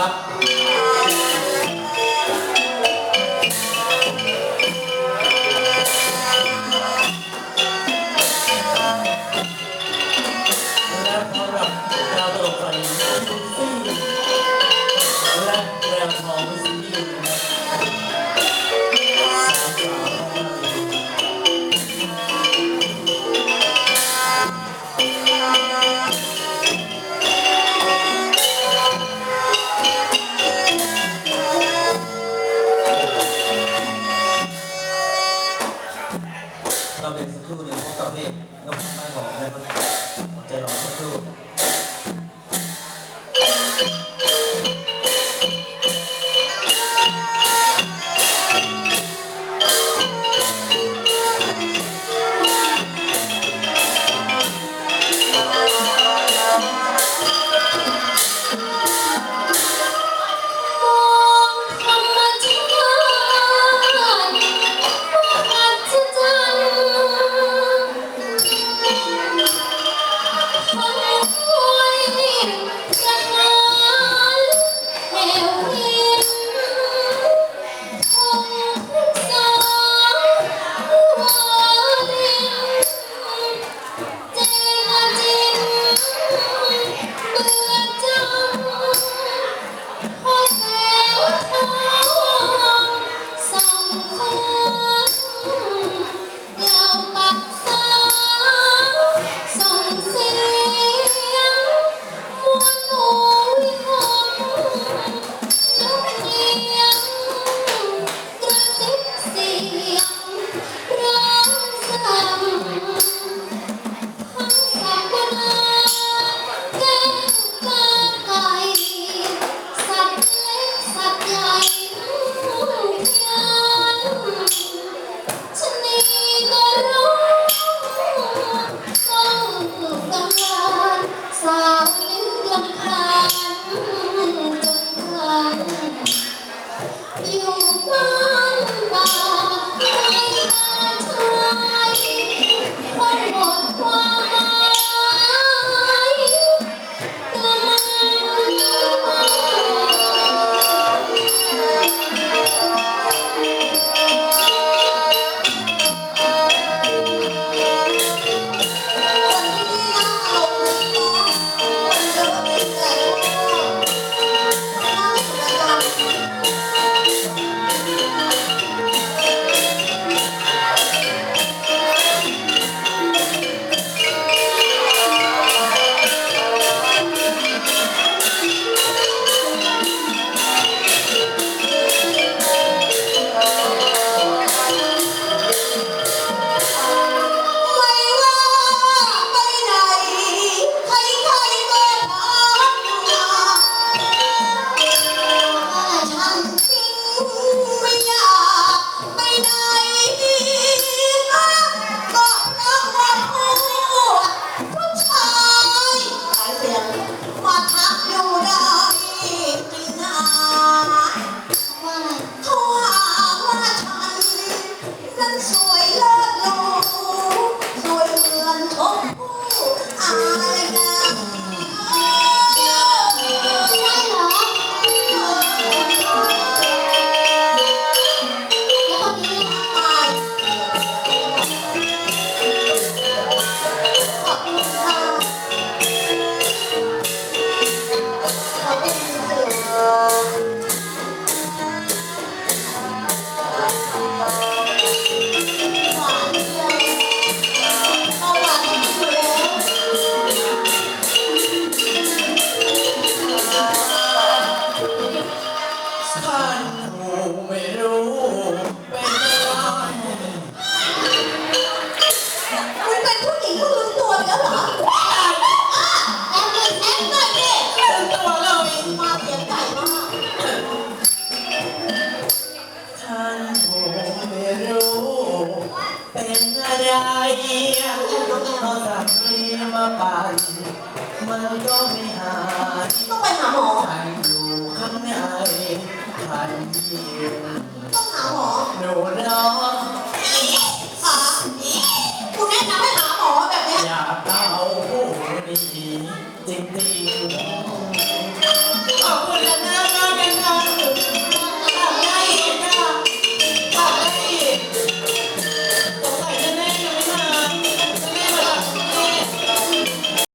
ครับ เป็นอะไราสำลีมาปั่นมันก็ไม่หายต้องไปหาหมอ ฉันอยู่ข้างในฉันยิ้มต้องหาหมอหนูน้องขาคุณแนะนำให้หาหมอแบบเนี้ยอยากเอาผู้ดีจริง